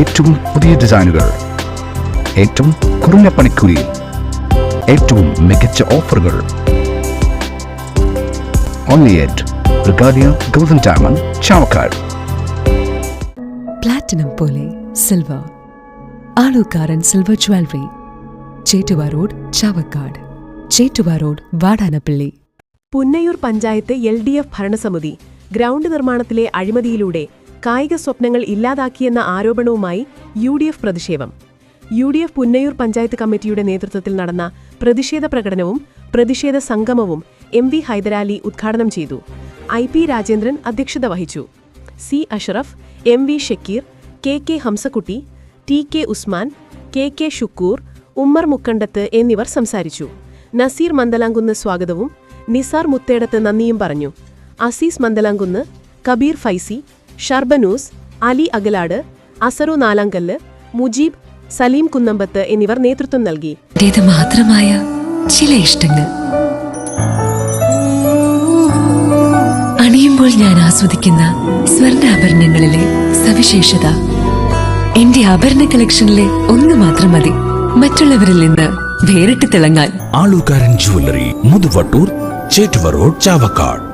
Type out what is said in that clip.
ഏറ്റവും പുതിയ ഡിസൈനുകൾ. ഏറ്റവും കുറഞ്ഞ പണിക്കൂലിയിൽ ഏറ്റവും മികച്ച ഓഫറുകൾ. Only at Regalia golden diamond Chavakkad platinum പോലെ silver Alukkaran silver jewellery Chettuva road Chavakkad Chettuva road Vadanappally Punnayur panchayat L D F ഭരണസമിതി ഗ്രൗണ്ട് നിർമ്മാണത്തിലെ അഴിമതിയിലൂടെ കായിക സ്വപ്നങ്ങൾ ഇല്ലാതാക്കിയെന്ന ആരോപണവുമായി യു ഡി എഫ് പ്രതിഷേധം. U D F Punnayur panchayat കമ്മിറ്റിയുടെ നേതൃത്വത്തിൽ നടന്ന പ്രതിഷേധ പ്രകടനവും പ്രതിഷേധ സംഗമവും എം വി ഹൈദരാലി ഉദ്ഘാടനം ചെയ്തു. ഐ പി രാജേന്ദ്രൻ അധ്യക്ഷത വഹിച്ചു. C Asharaf M V Shakeer K K Hamsakkutty T K Usman K K Shukoor Ummer Mukkandath എന്നിവർ സംസാരിച്ചു. നസീർ മന്ദലാങ്കുന്ന് സ്വാഗതവും നിസാർ മുത്തേടത്ത് നന്ദിയും പറഞ്ഞു. അസീസ് മന്ദലാങ്കുന്ന് കബീർ ഫൈസി ഷർബനൂസ് അലി അഗലാട് അസറു നാലാങ്കല്ല് മുജീബ് സലീം കുന്നമ്പത്ത് എന്നിവർ നേതൃത്വം നൽകി. മാത്രമായ ചില ഇഷ്ടങ്ങൾ. അണിയുമ്പോൾ ഞാൻ ആസ്വദിക്കുന്ന സ്വർണാഭരണങ്ങളിലെ സവിശേഷത. എന്റെ ആഭരണ കളക്ഷനിലെ ഒന്ന് മാത്രം മതി. മറ്റുള്ളവരിൽ നിന്ന് വേറിട്ട് തിളങ്ങാൻ. Alukkaran jewellery Muthuvattoor Chettuva road Chavakkad.